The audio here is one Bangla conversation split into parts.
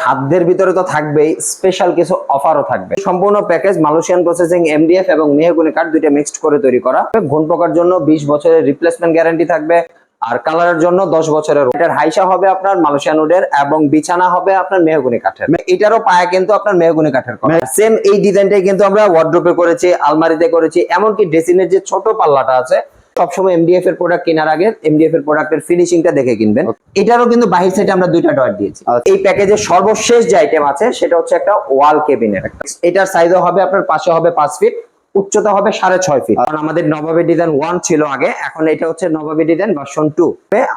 সাধ্যের ভিতরে তো থাকবেই স্পেশাল কিছু অফারও থাকবে। সম্পূর্ণ প্যাকেজ মালয়েশিয়ান প্রসেসিং এমডিএফ এবং মেহগুনি কাঠ দুইটা মিক্সড করে তৈরি করা। ঘুণ পোকার জন্য বিশ বছরের রিপ্লেসমেন্ট গ্যারান্টি থাকবে। আর কালারের জন্য দশ বছরের এটার হাইসা হবে আপনার মালয়েশিয়ান উডের এবং বিছানা হবে আপনার মেহগুনি কাঠের। এটারও পায়া কিন্তু আপনার মেহগুনি কাঠের সেম এই ডিজাইনটাই কিন্তু আমরা ওয়ার্ড্রোপে করেছি আলমারিতে করেছি এমনকি ড্রেসিনের যে ছোট পাল্লাটা আছে সবসময় এমডিএফ এর প্রোডাক্ট কেনার আগে এমডিএফ এর প্রোডাক্টের ফিনিশিংটা দেখে কিনবেন। এটারও কিন্তু বাহির সাইডে আমরা দুইটা ডট দিয়েছি। আচ্ছা। এই প্যাকেজের সর্বশেষ যে আইটেম আছে সেটা হচ্ছে একটা ওয়াল কেবিনেট এটার সাইজও হবে আপনার পাশে হবে পাঁচ ফিট উচ্চতা হবে সাড়ে ছয় ফিট কারণ আমাদের নবাবী ডিজাইন ওয়ান ছিল আগে এখন এটা হচ্ছে নবাবী ডিজাইন ভার্সন টু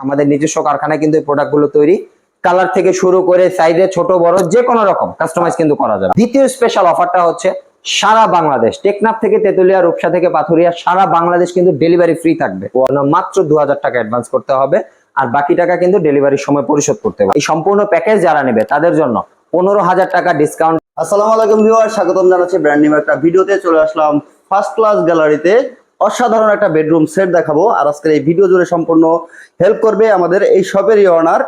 আমাদের নিজস্ব কারখানায় কিন্তু এই প্রোডাক্টগুলো তৈরি। কালার থেকে শুরু করে সাইডে ছোট বড় যে কোনো রকম কাস্টমাইজ কিন্তু করা যাবে। দ্বিতীয় স্পেশাল অফারটা হচ্ছে সারা বাংলাদেশ, টেকনাফ থেকে তেতুলিয়া, রূপসা থেকে পাথুরিয়া, সারা বাংলাদেশ কিন্তু ডেলিভারি ফ্রি থাকবে। মাত্র দু হাজার টাকা অ্যাডভান্স করতে হবে, আর বাকি টাকা কিন্তু ডেলিভারির সময় পরিশোধ করতে হবে। এই সম্পূর্ণ প্যাকেজ যারা নেবে, তাদের জন্য পনেরো হাজার টাকা ডিসকাউন্ট আসসালামু আলাইকুম ভিউয়ার স্বাগতম জানাচ্ছি ব্র্যান্ড নিউ একটা ভিডিওতে। চলে আসলাম ফার্স্ট ক্লাস গ্যালারিতে অসাধারণ একটা বেডরুম সেট দেখাবো। আর আজকের এই ভিডিও জুড়ে সম্পূর্ণ হেল্প করবে আমাদের এই শপেরই অনার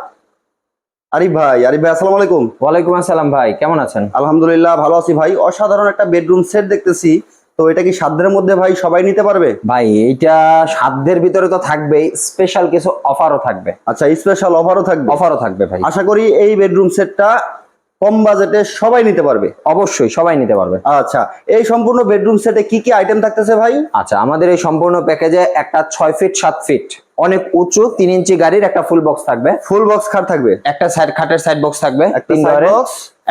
আরিফ ভাই আরিফ ভাই আসসালামু আলাইকুম। ওয়ালাইকুম আসসালাম ভাই কেমন আছেন? আলহামদুলিল্লাহ ভালো আছি ভাই। অসাধারণ একটা বেডরুম সেট দেখতেছি। তো এটা কি সাধ্যের মধ্যে ভাই সবাই নিতে পারবে? ভাই এটা সাধ্যের ভিতরে তো থাকবে স্পেশাল কিছু অফারও থাকবে। আচ্ছা স্পেশাল অফারও থাকবে। অফারও থাকবে ভাই। আশা করি এই বেডরুম সেটটা কম বাজেটে সবাই নিতে পারবে। অবশ্যই সবাই নিতে পারবে। আচ্ছা এই সম্পূর্ণ বেডরুম সেটে কি কি আইটেম থাকতেছে ভাই? আচ্ছা আমাদের এই সম্পূর্ণ প্যাকেজে একটা ছয় ফিট সাত ফিট অনেক উঁচু তিন ইঞ্চি গাড়ির একটা ফুল বক্স থাকবে। ফুল বক্স খাট থাকবে? একটা সাইড খাটের সাইড বক্স থাকবে একটা তিন side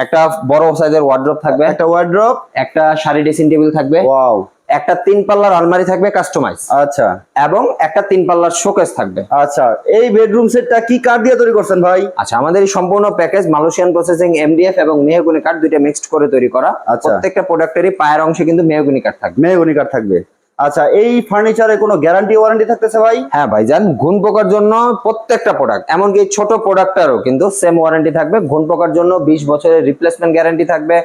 একটা বড় সাইজের ওয়ার্ড্রপ থাকবে। একটা ওয়ার্ড্রপ একটা শাড়ি ড্রেসিং টেবিল থাকবে। ওয়াও একটা তিন পাল্লার আলমারি থাকবে কাস্টমাইজ আচ্ছা। এবং একটা তিন পাল্লার শোকেস থাকবে। আচ্ছা এই বেডরুম সেটটা কি কাঠ দিয়ে তৈরি করছেন ভাই? আচ্ছা আমাদের এই সম্পূর্ণ প্যাকেজ মালয়েশিয়ান প্রসেসিং এমডিএফ এবং মেহগুনি কাঠ দুইটা মিক্সড করে তৈরি করা। আচ্ছা। প্রত্যেকটা প্রোডাক্টেরই পায়ের অংশে কিন্তু মেহগুনি কাঠ থাকবে। মেহগনি কাঠ থাকবে। আচ্ছা এই ফার্নিচারে কোনো গ্যারান্টি ওয়ারেন্টি থাকতেছে ভাই? হ্যাঁ ভাইজান ঘুণ পোকার জন্য প্রত্যেকটা প্রোডাক্ট এমনকি ছোট প্রোডাক্টটারও কিন্তু সেম ওয়ারেন্টি থাকবে। ঘুণ পোকার জন্য বিশ বছরের রিপ্লেসমেন্ট গ্যারান্টি থাকবে।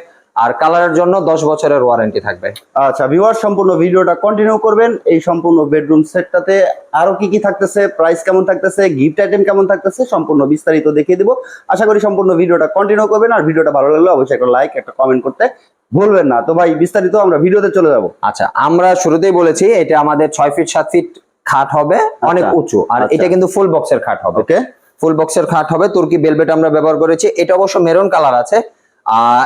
আর কালারের জন্য দশ বছরের ওয়ারেন্টি থাকবে। আচ্ছা ভিউয়ার সম্পূর্ণ ভিডিওটা কন্টিনিউ করবেন। এই সম্পূর্ণ বেডরুম সেটটাতে আরও কি কি থাকতেছে প্রাইস কেমন থাকতেছে গিফট আইটেম কেমন থাকতেছে সম্পূর্ণ বিস্তারিত দেখিয়ে দিব। আশা করি সম্পূর্ণ ভিডিওটা কন্টিনিউ করবেন। আর ভিডিওটা ভালো লাগলে অবশ্যই একটা লাইক একটা কমেন্ট করতে ভুলবেন না। তো ভাই বিস্তারিত আমরা ভিডিওতে চলে যাব। আচ্ছা আমরা শুরুতেই বলেছি এটা আমাদের ছয় ফিট সাত ফিট খাট হবে অনেক উঁচু। আর আচ্ছা। এটা কিন্তু ফুল বক্সের খাট হবে। ওকে ফুল বক্সের খাট হবে তুর্কি বেলভেট আমরা ব্যবহার করেছি। এটা অবশ্য মেরুন কালার আছে।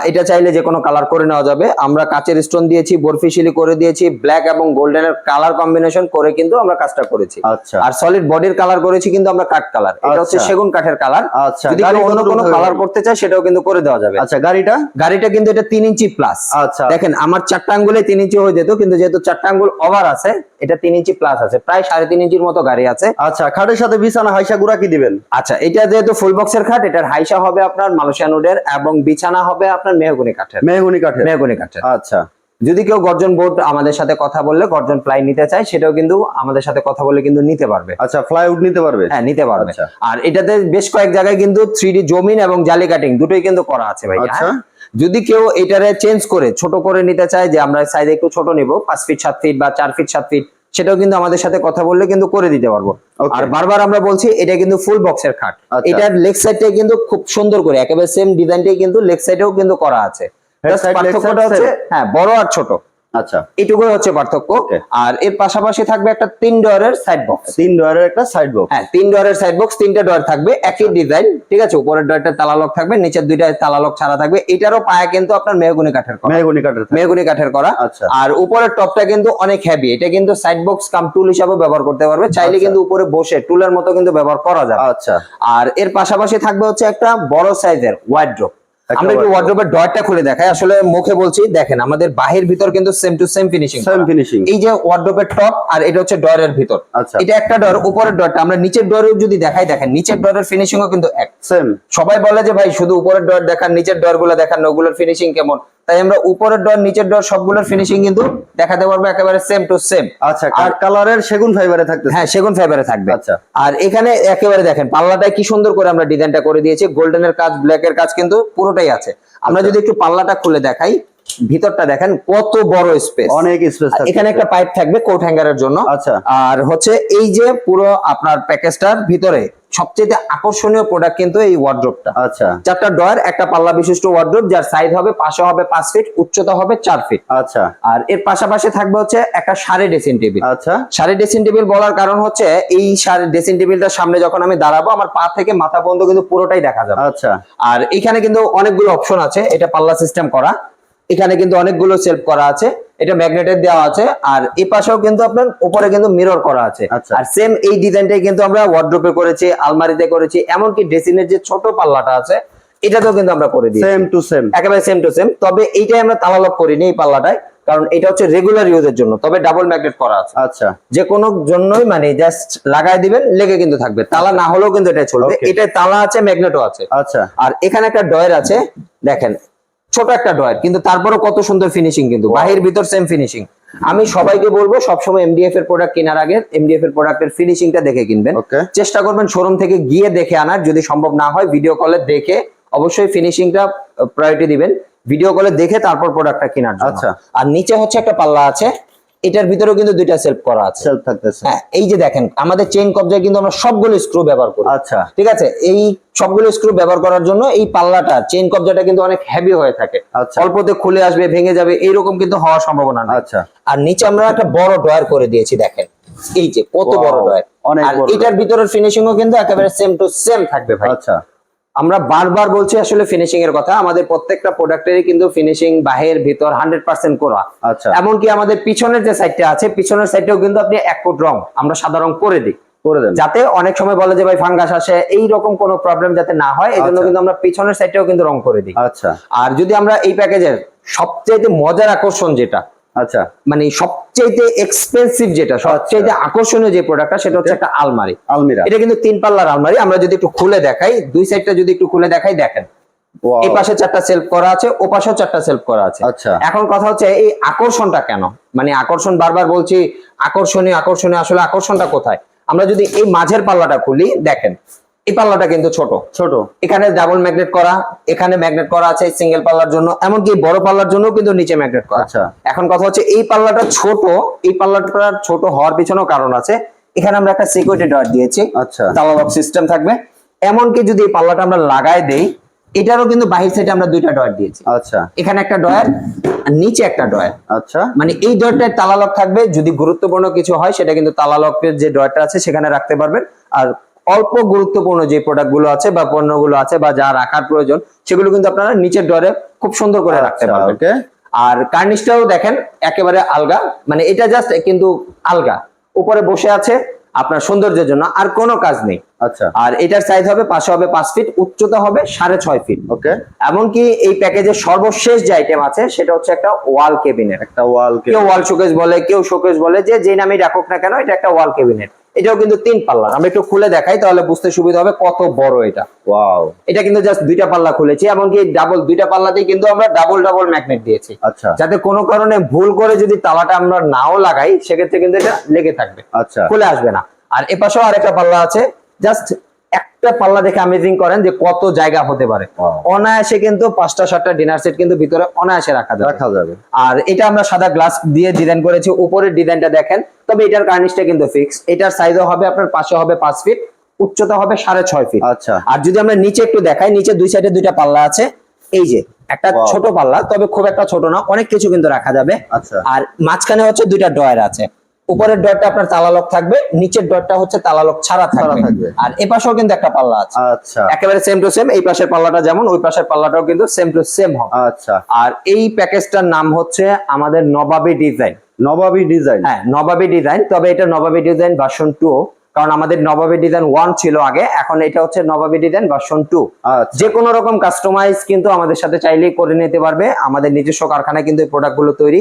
এটা চাইলে যে কোনো কালার করে নেওয়া যাবে। আমরা কাচের স্টোন দিয়েছি বরফিশিলি করে দিয়েছি ব্ল্যাক এবং গোল্ডেনের কালার কম্বিনেশন করে কিন্তু আমরা কাজটা করেছি। আচ্ছা। আর সলিড বডির কালার করেছি কিন্তু আমরা কাঠ কালার এটা হচ্ছে আচ্ছা। সেগুন কাঠের কালার আচ্ছা যদি অন্য কোনো কালার করতে চায় সেটাও কিন্তু করে দেওয়া যাবে। আচ্ছা গাড়িটা? গাড়িটা কিন্তু এটা তিন ইঞ্চি প্লাস আচ্ছা। দেখেন আমার চারটা আঙ্গুলে তিন ইঞ্চি হয়ে যেত কিন্তু যেহেতু চারটা আঙ্গুল ওভার আছে এটা তিন ইঞ্চি প্লাস আছে। প্রায় সাড়ে তিন ইঞ্চির মতো গাড়ি আছে। আচ্ছা খাটের সাথে বিছানা হাইসা গুড়া কি দিবেন? আচ্ছা এটা যেহেতু ফুল বক্সের খাট এটার হাইসা হবে আপনার মালয়েশিয়ান উডের এবং বিছানা হবে আপনার মেহগুনি কাঠের। মেহগুনি কাঠের। মেহগুনি কাঠের। আচ্ছা। যদি কেউ গর্জন বোর্ড আমাদের সাথে কথা বললে গর্জন প্লাই নিতে চায় সেটাও কিন্তু আমাদের সাথে কথা বলে কিন্তু নিতে পারবে। আচ্ছা ফ্লাইউড নিতে পারবে? হ্যাঁ নিতে পারবে। আচ্ছা। আর এটাতে বেশ কয়েক জায়গায় কিন্তু থ্রি জমিন এবং জালি কাটিং দুটোই কিন্তু করা আছে ভাই আচ্ছা। যদি কেউ এটারে চেঞ্জ করে ছোট করে নিতে চায় যে আমরা সাইজ একটু ছোট নিব পাঁচ ফিট সাত ফিট বা চার ফিট সাত ফিট সেটাও কিন্তু আমাদের সাথে কথা বললে কিন্তু করে দিতে পারব। আর বারবার আমরা বলছি এটা কিন্তু ফুল বক্সের খাট। এটার লেগ সাইডটা কিন্তু খুব সুন্দর করে একেবারে সেম ডিজাইনটাই কিন্তু লেগ সাইডেও কিন্তু করা আছে। পার্থক্যটা হচ্ছে হ্যাঁ বড় আর ছোট। আচ্ছা। এটুকুই হচ্ছে পার্থক্য. আর এর পাশাপাশি থাকবে একটা তিন ডয়ারের সাইড বক্স তিন ডয়ারের একটা সাইড বক্স হ্যাঁ তিন ডয়ারের সাইড বক্স তিনটা ডয়ার থাকবে একই ডিজাইন ঠিক আছে? উপরের ডয়ারটা তালা লক থাকবে নিচের দুইটা তালালক ছাড়া থাকবে। এটারও পায়া কিন্তু আপনার মেহগুনি কাঠের করা। মেহগুনি কাঠের। মেহগুনি কাঠের করা। আচ্ছা। আর উপরের টপটা কিন্তু অনেক হেভি এটা কিন্তু সাইড বক্স কাম টুল হিসাবে ব্যবহার করতে পারবে। চাইলে আচ্ছা। কিন্তু উপরে বসে টুলের মতো কিন্তু ব্যবহার করা যাবে। আচ্ছা। আর এর পাশাপাশি থাকবে হচ্ছে একটা বড় সাইজের একটা আমরা একটু ওয়ার্ড্রোবের ডয়ারটা খুলে দেখাই। আসলে মুখে বলছি দেখেন আমাদের বাহির ভিতর কিন্তু same to same finishing same finishing এই যে ওয়ার্ড্রোবের টপ আর এটা হচ্ছে ডয়ারের ভিতর। আচ্ছা। এটা একটা ডর উপরের ডয়ারটা আমরা নিচের ডরেও যদি দেখাই দেখেন নিচের ডরের ফিনিশিংও কিন্তু এক। সেম সবাই বলে যে ভাই শুধু উপরের ডর দেখান নিচের ডরগুলো দেখান ওগুলোর ফিনিশিং কেমন? তাই আমরা উপরের ডর নিচের ডর সবগুলোর ফিনিশিং কিন্তু দেখাতে পারব একেবারে সেম টু সেম আচ্ছা আর কালারের সেগুন ফাইবারে থাকবে হ্যাঁ সেগুন ফাইবারে থাকবে। আচ্ছা। আর এখানে একেবারে দেখেন পাল্লাটায় কি সুন্দর করে আমরা ডিজাইনটা করে দিয়েছি। গোল্ডেনের কাজ ব্ল্যাক এর কাজ কিন্তু পুরোটাই আছে। আমরা আচ্ছা। যদি একটু পাল্লাটা খুলে দেখাই ভিতরটা দেখেন কত বড় স্পেস অনেক স্পেস এখানে একটা পাইপ থাকবে কোট হ্যাঙ্গারের জন্য। আচ্ছা। আর হচ্ছে এই যে পুরো আপনার প্যাকেজটার ভিতরে সবচেয়ে আকর্ষণীয় প্রোডাক্ট কিন্তু এই ওয়ার্ড্রোপটা আচ্ছা। চারটা ডয়ার একটা পাল্লা বিশিষ্ট ওয়ার্ড্রোপ যার সাইজ হবে পাশে হবে পাঁচ ফিট উচ্চতা হবে চার ফিট আচ্ছা। আর এর পাশাপাশি থাকবে হচ্ছে একটা সাড়ে ড্রেসিং টেবিল আচ্ছা। সাড়ে ড্রেসিং টেবিল বলার কারণ হচ্ছে এই সাড়ে ড্রেসিং টেবিলটার সামনে যখন আমি দাঁড়াবো আমার পা থেকে মাথা পর্যন্ত কিন্তু পুরোটাই দেখা যাবে। আচ্ছা। আর এখানে কিন্তু অনেকগুলো অপশন আছে এটা পাল্লা সিস্টেম করা। এখানে কিন্তু অনেকগুলো সেলফ করা আছে। এটা ম্যাগনেটের দেওয়া আছে আর এই পাশেও কিন্তু আপনার উপরে কিন্তু মিরর করা আছে। আচ্ছা। আর সেম এই ডিজাইনটাই কিন্তু আমরা ওয়ার্ড্রোপে করেছি আলমারিতে করেছি এমনকি ড্রেসিং এর যে ছোট পাল্লাটা আছে এটাতেও কিন্তু আমরা করে দিই সেম টু সেম একেবারে সেম টু সেম তবে এইটাই আমরা তালা লক করিনি এই পাল্লাটায় কারণ এটা হচ্ছে রেগুলার ইউজের জন্য। তবে ডাবল ম্যাগনেট করা আছে। আচ্ছা। যে কোনো জন্যই মানে জাস্ট লাগাই দিবেন লেগে কিন্তু থাকবে। তালা না হলেও কিন্তু এটা চলবে. এটা তালা আছে ম্যাগনেটও আছে। আচ্ছা। আর এখানে একটা ডয়ের আছে দেখেন ছোট একটা ড্রয়ার কিন্তু তারপরও কত সুন্দর ফিনিশিং কিন্তু। বাহির ভিতর সেম ফিনিশিং আমি সবাইকে বলব সবসময় এমডিএফ এর প্রোডাক্ট কেনার আগে এমডিএফ এর প্রোডাক্টের ফিনিশিংটা দেখে কিনবেন। চেষ্টা করবেন শোরুম থেকে গিয়ে দেখে আনার যদি সম্ভব না হয় ভিডিও কলে দেখে অবশ্যই ফিনিশিংটা প্রায়োরিটি দিবেন। ভিডিও কলে দেখে তারপর প্রোডাক্টটা কেনার জন্য। আচ্ছা। আর নিচে হচ্ছে একটা পাল্লা আছে। এটার ভিতরেও কিন্তু দুইটা সেলফ করা আছে। সেলফ থাকতেছে। হ্যাঁ এই যে দেখেন আমাদের চেইন কবজায় কিন্তু আমরা সবগুলো স্ক্রু ব্যবহার করি। আচ্ছা। ঠিক আছে? এই সবগুলো স্ক্রু ব্যবহার করার জন্য এই পাল্লাটা চেইন কবজাটা কিন্তু অনেক হেভি হয়ে থাকে। আচ্ছা। অল্পতে খুলে আসবে ভেঙে যাবে এইরকম কিন্তু হওয়ার সম্ভাবনা না আচ্ছা। আর নিচে আমরা একটা বড় ডয়ার করে দিয়েছি দেখেন। এই যে কত বড় ডয়ার অনেক আর এটার ভিতরের ফিনিশিংও কিন্তু একেবারে সেম টু সেম থাকবে ভাই। আচ্ছা। আমরা বারবার বলছি আসলে ফিনিশিং এর কথা আমাদের প্রত্যেকটা প্রোডাক্টেরই কিন্তু ফিনিশিং বাহির ভিতর হান্ড্রেড পার্সেন্ট করা। আচ্ছা। এমনকি আমাদের পিছনের যে সাইডটা আছে পিছনের সাইডটাও কিন্তু আপনি এক ফুট রং আমরা সাদা রং করে দিই। যাতে অনেক সময় বলে যে ভাই ফাঙ্গাস আসে এই রকম কোনো প্রবলেম যাতে না হয় এই জন্য আচ্ছা। কিন্তু আমরা পিছনের সাইডটাও কিন্তু রং করে দিই। আচ্ছা। আর যদি আমরা এই প্যাকেজের সবচেয়ে মজার আকর্ষণ যেটা আচ্ছা। মানে সবচেয়ে এক্সপেন্সিভ যেটা সবচেয়ে আকর্ষণীয় যে প্রোডাক্টটা সেটা হচ্ছে একটা আলমারি। আলমিরা। এটা কিন্তু তিন পাল্লার আলমারি আমরা যদি একটু খুলে দেখাই দুই সাইডটা যদি একটু খুলে দেখাই দেখেন। এই পাশে চারটা সেলফ করা আছে ও পাশেও চারটা সেলফ করা আছে। আচ্ছা। এখন কথা হচ্ছে এই আকর্ষণটা কেন? মানে আকর্ষণ বারবার বলছি আকর্ষণীয় আকর্ষণীয় আসলে আকর্ষণটা কোথায়? আমরা যদি এই মাঝের পাল্লাটা খুলি দেখেন এই পাল্লাটা কিন্তু ছোট। ছোট। এখানে ডাবল ম্যাগনেট করা এখানে ম্যাগনেট করা আছে সিঙ্গেল পাল্লার জন্য এমনকি বড় পাল্লার জন্য কিন্তু নিচে ম্যাগনেট করা। আচ্ছা। এখন কথা হচ্ছে এই পাল্লাটা ছোট এই পাল্লাটা ছোট হওয়ার পিছনেও কারণ আছে। এখানে আমরা একটা সিকিউরিটি ডট দিয়েছি। আচ্ছা। তালা লক সিস্টেম থাকবে। এমনকি যদি এই পাল্লাটা আমরা লাগাই দেই এটারও কিন্তু বাহির সাইডে আমরা দুইটা ডট দিয়েছি। আচ্ছা। এখানে একটা ডয়ার আর নিচে একটা ডয়ার আচ্ছা। মানে এই ডয়ারটায় তালা লক থাকবে যদি গুরুত্বপূর্ণ কিছু হয় সেটা কিন্তু তালা লকের যে ডয়ারটা আছে সেখানে রাখতে পারবেন। আর অল্প গুরুত্বপূর্ণ যে প্রোডাক্টগুলো আছে বা পণ্যগুলো আছে বা যা রাখার প্রয়োজন সেগুলো কিন্তু আপনারা নিচের ডরে খুব সুন্দর করে রাখতে আচ্ছা, পারবেন। ওকে আর কার্নিশটাও দেখেন একেবারে আলগা। মানে এটা জাস্ট কিন্তু আলগা। উপরে বসে আছে আপনার সৌন্দর্যের জন্য আর কোনো কাজ নেই। আচ্ছা। আর এটার সাইজ হবে পাশে হবে পাঁচ ফিট উচ্চতা হবে সাড়ে ছয় ফিট ওকে এমনকি এই প্যাকেজের সর্বশেষ যে আইটেম আছে সেটা হচ্ছে একটা ওয়াল কেবিনেট একটা ওয়াল কেউ ওয়াল শোকেস বলে কেউ শোকেস বলে যে যে নামে রাখুক না কেন এটা একটা ওয়াল কেবিনেট এটাও কিন্তু তিন পাল্লা। আমরা একটু খুলে দেখাই তাহলে বুঝতে সুবিধা হবে কত বড় এটা। ওয়াও এটা কিন্তু জাস্ট দুইটা পাল্লা খুলেছি এমনকি ডাবল দুইটা পাল্লাতেই কিন্তু আমরা ডাবল ডাবল ম্যাগনেট দিয়েছি। আচ্ছা। যাতে কোনো কারণে ভুল করে যদি তালাটা আমরা নাও লাগাই সেক্ষেত্রে কিন্তু এটা লেগে থাকবে। আচ্ছা। খুলে আসবে না। আর এপাশেও আরেকটা পাল্লা আছে জাস্ট একটা পাল্লা দেখে আমেজিং করেন যে কত জায়গা হতে পারে। অনায়াসে কিন্তু পাঁচটা সাতটা ডিনার সেট কিন্তু ভিতরে অনায়াসে রাখা যাবে। রাখা যাবে। আর এটা আমরা সাদা গ্লাস দিয়ে ডিজাইন করেছি উপরের ডিজাইনটা দেখেন তবে এটার কার্নিশটা কিন্তু ফিক্স এটার সাইজও হবে আপনার পাশে হবে পাঁচ ফিট উচ্চতা হবে সাড়ে ছয় ফিট আচ্ছা। আর যদি আমরা নিচে একটু দেখাই নিচে দুই সাইডে দুইটা পাল্লা আছে। এই যে একটা ছোট পাল্লা তবে খুব একটা ছোট না অনেক কিছু কিন্তু রাখা যাবে। আচ্ছা। আর মাঝখানে হচ্ছে দুইটা ডয়ার আছে। উপরের ডয়ারটা আপনার তালা লক থাকবে নিচের ডয়ারটা হচ্ছে তালা লক ছাড়া থাকবে। আর এ পাশেও কিন্তু একটা পাল্লা আছে। আচ্ছা। একেবারে সেম টু সেম এই পাশের পাল্লাটা যেমন ওই পাশের পাল্লাটাও কিন্তু সেম টু সেম হবে। আচ্ছা। আর এই প্যাকেজটার নাম হচ্ছে আমাদের নবাবী ডিজাইন। নবাবী ডিজাইন। হ্যাঁ নবাবী ডিজাইন তবে এটা নবাবী ডিজাইন ভার্সন টু কারণ আমাদের নবাবী ডিজাইন ওয়ান ছিল আগে এখন এটা হচ্ছে নবাবী ডিজাইন ভার্সন টু যে কোনো রকম কাস্টমাইজ কিন্তু আমাদের সাথে চাইলেই করে নিতে পারবে। আমাদের নিজস্ব কারখানায় কিন্তু এই প্রোডাক্টগুলো তৈরি।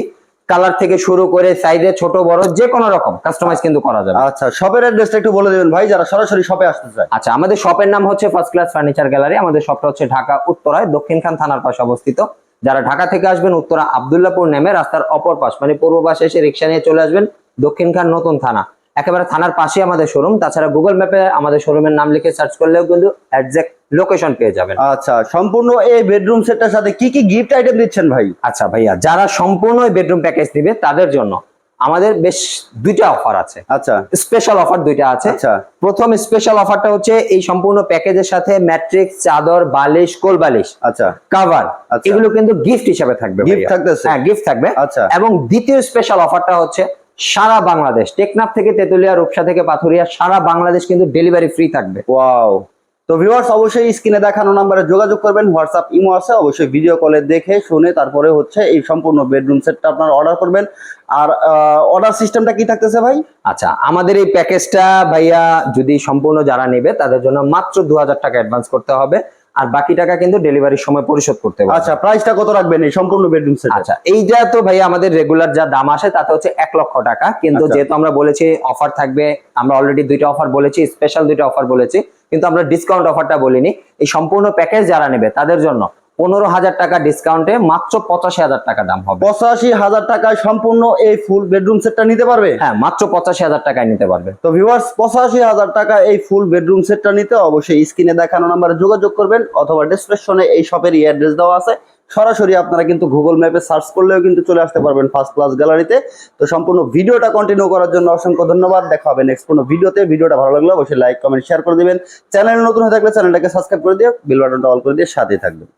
কালার থেকে শুরু করে সাইজে ছোট বড় যে কোনো রকম কাস্টমাইজ কিন্তু করা যাবে। আচ্ছা শপের অ্যাড্রেসটা একটু বলে দেবেন ভাই যারা সরাসরি শপে আসতে চায়। আচ্ছা আমাদের শপের নাম হচ্ছে ফার্স্ট ক্লাস ফার্নিচার গ্যালারি আমাদের শপটা হচ্ছে ঢাকা উত্তরায় দক্ষিণখান থানার পাশে অবস্থিত। যারা ঢাকা থেকে আসবেন উত্তরা আবদুল্লাপুর নেমে রাস্তার অপর পাশ মানে পূর্ব পাশে এসে রিক্সা নিয়ে চলে আসবেন দক্ষিণখান নতুন থানা। একেবারে থানার পাশে আমাদের শোরুম তাছাড়া গুগল ম্যাপে আমাদের শোরুমের নাম লিখে সার্চ করলেও কিন্তু একজ্যাক্ট লোকেশন পেয়ে যাবেন। আচ্ছা সম্পূর্ণ এই বেডরুম সেটটার সাথে কি কি গিফট আইটেম দিচ্ছেন ভাই? আচ্ছা ভাইয়া যারা সম্পূর্ণ বেডরুম প্যাকেজ দিবে তাদের জন্য আমাদের বেশ দুইটা অফার আছে। আচ্ছা। স্পেশাল অফার দুইটা আছে। আচ্ছা। প্রথম স্পেশাল অফারটা হচ্ছে এই সম্পূর্ণ প্যাকেজের সাথে ম্যাট্রিক্স চাদর বালিশ কোল বালিশ আচ্ছা। কাভার আচ্ছা। এগুলো কিন্তু গিফট হিসেবে থাকবে গিফট থাকবে হ্যাঁ গিফট থাকবে। আচ্ছা। এবং দ্বিতীয় স্পেশাল অফারটা হচ্ছে সারা বাংলাদেশ টেকনাফ থেকে তেতুলিয়া রূপসা থেকে পাথুরিয়া সারা বাংলাদেশ কিন্তু ডেলিভারি ফ্রি থাকবে। ওয়াও তো ভিউয়ার্স অবশ্যই স্ক্রিনে দেখানো নাম্বারে যোগাযোগ করবেন হোয়াটসঅ্যাপ ইমো আছে অবশ্যই ভিডিও কলে দেখে শুনে তারপরে হচ্ছে এই সম্পূর্ণ বেডরুম সেটটা আপনারা অর্ডার করবেন। আর অর্ডার সিস্টেমটা কি থাকতেছে ভাই? আচ্ছা আমাদের এই প্যাকেজটা ভাইয়া যদি সম্পূর্ণ যারা নেবে তাদের জন্য মাত্র দু হাজার টাকা অ্যাডভান্স করতে হবে। আর বাকি টাকা কিন্তু ডেলিভারির সময় পরিশোধ করতে হবে আচ্ছা প্রাইসটা কত রাখবেন এই সম্পূর্ণ বেডরুম সেট আচ্ছা এইটা তো ভাই আমাদের রেগুলার যা দাম আসে তাতে হচ্ছে এক লক্ষ টাকা। কিন্তু আচ্ছা। যেহেতু আমরা বলেছি অফার থাকবে আমরা অলরেডি দুইটা অফার বলেছি স্পেশাল দুইটা অফার বলেছি কিন্তু আমরা ডিসকাউন্ট অফারটা বলিনি। এই সম্পূর্ণ প্যাকেজ যারা নেবে তাদের জন্য পনেরো হাজার টাকা ডিসকাউন্টে মাত্র পঁচাশি হাজার টাকা দাম হবে। পঁচাশি হাজার টাকায় সম্পূর্ণ এই ফুল বেডরুম সেটটা নিতে পারবে? হ্যাঁ মাত্র পঁচাশি হাজার টাকায় নিতে পারবে। তো ভিউয়ার্স পঁচাশি হাজার টাকা এই ফুল বেডরুম সেটটা নিতে অবশ্যই স্ক্রিনে দেখানো নাম্বারে যোগাযোগ করবেন অথবা ডেসক্রিপশনে এই শপের অ্যাড্রেস দেওয়া আছে। সরাসরি আপনারা কিন্তু গুগল ম্যাপে সার্চ করলেও কিন্তু চলে আসতে পারবেন ফার্স্ট ক্লাস গ্যালারিতে তো সম্পূর্ণ ভিডিওটা কন্টিনিউ করার জন্য অসংখ্য ধন্যবাদ। দেখা হবে নেক্সট কোনো ভিডিওতে। ভিডিওটা ভালো লাগলে অবশ্যই লাইক কমেন্ট শেয়ার করে দিবেন। চ্যানেল নতুন হয়ে থাকলে চ্যানেলটাকে সাবস্ক্রাইব করে দিয়ে বেল বাটনটা অল করে দিয়ে সাথেই থাকবেন।